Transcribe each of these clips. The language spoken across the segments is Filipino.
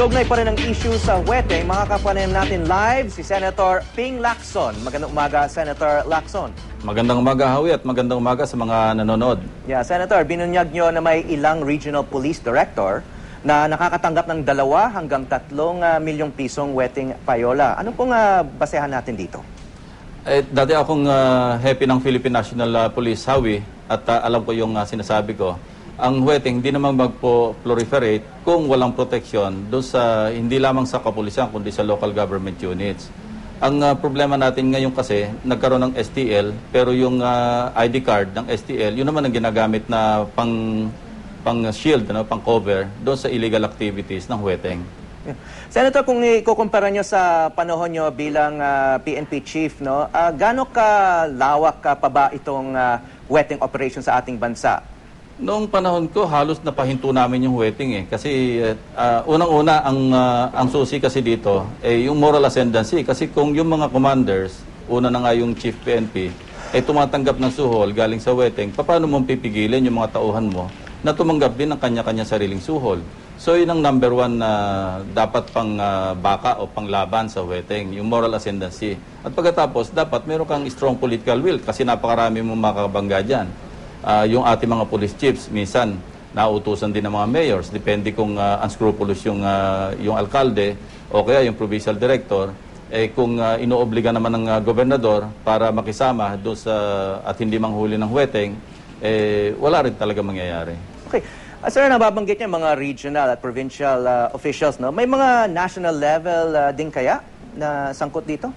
Kaugnay pa rin ang issue sa Weteng, makakapanim natin live si Senator Ping Lacson. Magandang umaga, Senator Lacson. Magandang umaga, Hawi, at magandang umaga sa mga nanonood. Yeah, Senator, binunyag nyo na may ilang regional police director na nakakatanggap ng dalawa hanggang tatlong ah, milyong pisong Weteng payola. Ano pong ah, basehan natin dito? Eh, dati akong ah, happy ng Philippine National ah, Police, Hawi, at ah, alam ko yung ah, sinasabi ko. Ang huweting hindi naman magpo-proliferate kung walang proteksyon doon sa, hindi lamang sa kapulisan, kundi sa local government units. Ang ah, problema natin ngayon kasi, nagkaroon ng STL, pero yung ah, ID card ng STL, yun naman ang ginagamit na pang, pang shield, ano, pang cover, doon sa illegal activities ng. Yeah. Senator, kung ikukumpara nyo sa panahon nyo bilang ah, PNP chief, no, uh, gaano ka lawak pa ba itong ah, Weteng operation sa ating bansa? Noong panahon ko, halos napahinto namin yung wedding eh. Kasi uh, unang-una, ang, uh, ang susi kasi dito, eh, yung moral ascendancy. Kasi kung yung mga commanders, una na nga yung chief PNP, ay tumatanggap ng suhol galing sa wedding, paano mo pipigilin yung mga tauhan mo na tumanggap din ng kanya-kanya sariling suhol? So yun ang number one na dapat pang uh, baka o panglaban sa wedding, yung moral ascendancy. At pagkatapos, dapat meron kang strong political will kasi napakarami mong makakabangga dyan uh, yung ating mga police chiefs minsan nauutusan din ng mga mayors depende kung uh, unscrupulous yung uh, yung alkalde o kaya yung provincial director eh kung uh, inoobliga naman ng uh, gobernador para makisama doon sa at hindi manghuli ng huweteng eh wala rin talaga mangyayari. Okay. Uh, sir, nababanggit niyo mga regional at provincial ah, officials, no? May mga national level ah, din kaya na sangkot dito?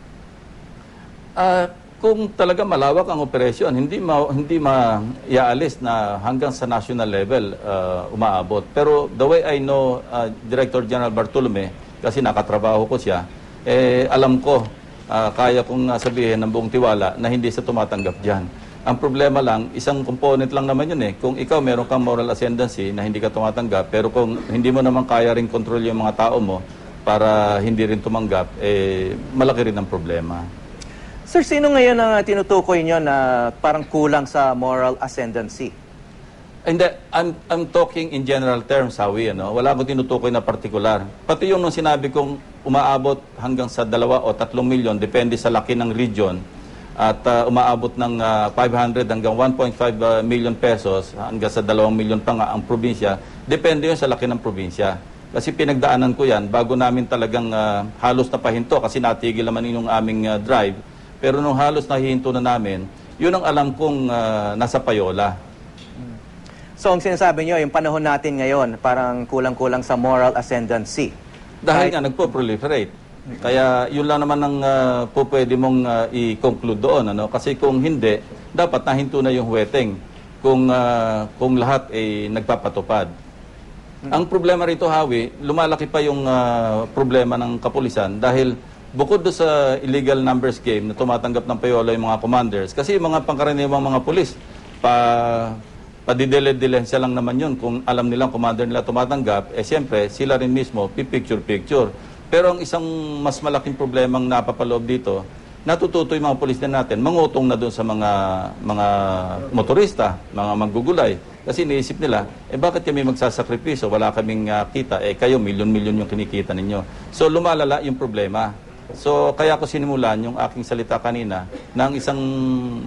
Ah, kung talaga malawak ang operasyon, hindi ma hindi maiaalis na hanggang sa national level ah, umaabot. Pero the way I know ah, Director General Bartolome kasi nakatrabaho ko siya, eh alam ko ah, kaya kong sabihin ng buong tiwala na hindi sa tumatanggap diyan. Ang problema lang, isang component lang naman yun eh. Kung ikaw meron kang moral ascendancy na hindi ka tumatanggap, pero kung hindi mo naman kaya rin control yung mga tao mo para hindi rin tumanggap, eh malaki rin ang problema. Sir, sino ngayon ang ah, tinutukoy niyo na parang kulang sa moral ascendancy? Hindi, I'm, I'm talking in general terms, Hawi, ano? Wala akong tinutukoy na partikular. Pati yung nung sinabi kong umaabot hanggang sa dalawa o tatlong milyon, depende sa laki ng region, at uh, umaabot ng uh, 500 hanggang 1.5 uh, million pesos, hanggang sa 2 milyon pa nga ang probinsya, depende yun sa laki ng probinsya. Kasi pinagdaanan ko yan, bago namin talagang uh, halos napahinto, kasi natigil naman yung aming uh, drive, pero nung halos nahihinto na namin, yun ang alam kong uh, nasa payola. So, ang sinasabi niyo, yung panahon natin ngayon, parang kulang-kulang sa moral ascendancy. Dahil nga nagpo-proliferate. Kaya yun lang naman ang uh, po pwede mong uh, i-conclude doon. Ano? Kasi kung hindi, dapat nahinto na yung huweteng kung, uh, kung lahat ay nagpapatupad. Ang problema rito, Hawi, lumalaki pa yung uh, problema ng kapulisan dahil bukod do sa illegal numbers game na tumatanggap ng payola yung mga commanders, kasi yung mga pangkaraniwang mga pulis, pa padidele-dilensya lang naman yun. Kung alam nilang commander nila tumatanggap, eh siyempre, sila rin mismo, pipicture-picture. Pero ang isang mas malaking problemang napapaloob dito, natututo yung mga pulis na natin, mangutong na doon sa mga mga motorista, mga maggugulay. Kasi iniisip nila, eh bakit kami magsasakripisyo, wala kaming uh, kita, eh kayo milyon-milyon yung kinikita ninyo. So lumalala yung problema. So kaya ko sinimulan yung aking salita kanina ng isang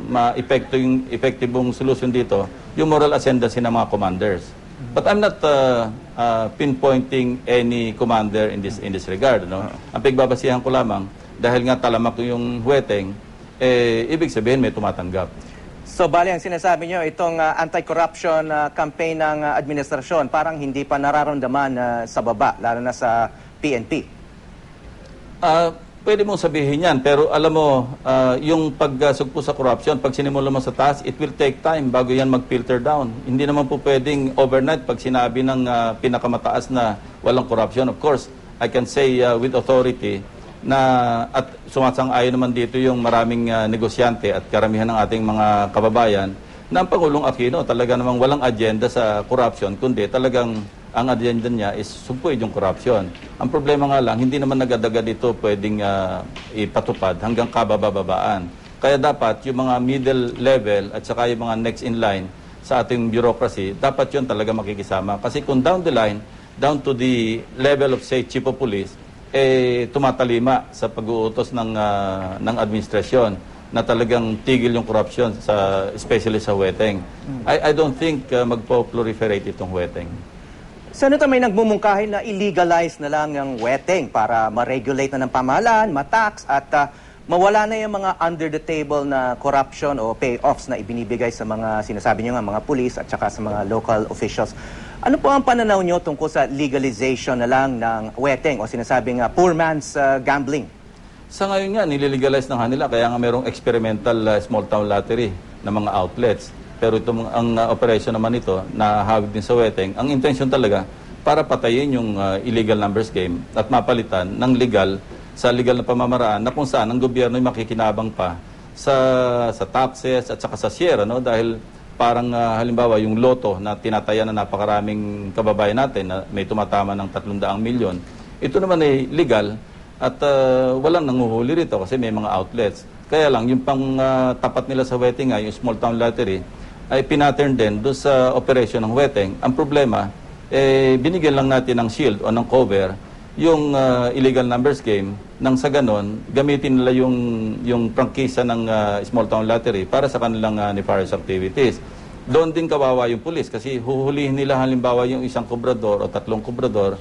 ma-epekto yung epektibong solusyon dito, yung moral ascendancy ng mga commanders. But I'm not uh, uh, pinpointing any commander in this in this regard. No? Ang pagbabasihan ko lamang, dahil nga talamak yung huweteng, eh, ibig sabihin may tumatanggap. So, bali ang sinasabi niyo, itong ah, anti-corruption ah, campaign ng ah, administrasyon, parang hindi pa nararamdaman ah, sa baba, lalo na sa PNP. Ah, pwede mong sabihin yan, pero alam mo, ah, yung pagsugpo sa corruption, pag sinimula mo sa taas, it will take time bago yan mag-filter down. Hindi naman po pwedeng overnight pag sinabi ng ah, pinakamataas na walang corruption. Of course, I can say ah, with authority na at sumasang-ayon naman dito yung maraming ah, negosyante at karamihan ng ating mga kababayan na ang Pangulong Aquino talaga namang walang agenda sa corruption, kundi talagang ang agenda niya is sumpuid yung corruption. Ang problema nga lang, hindi naman nagadaga dito pwedeng ah, ipatupad hanggang kabababaan. Kaya dapat yung mga middle level at saka yung mga next in line sa ating bureaucracy, dapat yun talaga makikisama. Kasi kung down the line, down to the level of, say, chief of police, eh, tumatalima sa pag-uutos ng, ah, ng administrasyon na talagang tigil yung corruption, sa, especially sa weteng. I, I don't think uh, magpo-proliferate itong weteng. Senator, may nagmumungkahi na illegalize na lang yung wetting para ma-regulate na ng pamahalaan, ma-tax at ah, mawala na yung mga under the table na corruption o payoffs na ibinibigay sa mga sinasabi niyo nga mga police at saka sa mga local officials. Ano po ang pananaw niyo tungkol sa legalization na lang ng wetting o sinasabing nga poor man's ah, gambling? Sa ngayon nga, nililegalize na nga nila, kaya nga merong experimental uh, small town lottery na mga outlets. Pero itong ang uh, operation naman ito, na hawig din sa weteng, ang intention talaga, para patayin yung uh, illegal numbers game at mapalitan ng legal sa legal na pamamaraan na kung saan ang gobyerno ay makikinabang pa sa sa taxes at saka sa share ano dahil parang uh, halimbawa yung loto na tinataya na napakaraming kababayan natin na may tumatama ng 300 milyon ito naman ay legal at uh, walang nanguhuli rito kasi may mga outlets. Kaya lang, yung pang uh, tapat nila sa wetting nga, yung small town lottery, ay pinattern din doon sa operation ng wetting. Ang problema, eh, binigyan lang natin ng shield o ng cover yung uh, illegal numbers game nang sa ganon, gamitin nila yung, yung prangkisa ng uh, small town lottery para sa kanilang uh, nefarious activities. Doon din kawawa yung pulis kasi huhulihin nila halimbawa yung isang kubrador o tatlong kubrador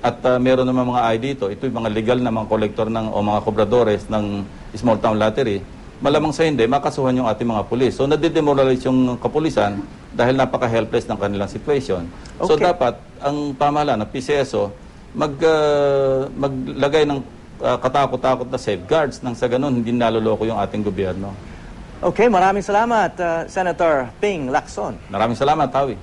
at uh, meron naman mga ID dito, ito yung mga legal na mga kolektor ng, o mga kobradores ng small town lottery. Malamang sa hindi, makasuhan yung ating mga pulis. So, nadidemoralize yung kapulisan dahil napaka-helpless ng kanilang situation. So, Okay. dapat ang pamahalaan ng PCSO mag, uh, maglagay ng uh, katakot-takot na safeguards nang sa ganun hindi naloloko yung ating gobyerno. Okay, maraming salamat, ah, Senator Ping Lacson. Maraming salamat, Tawi.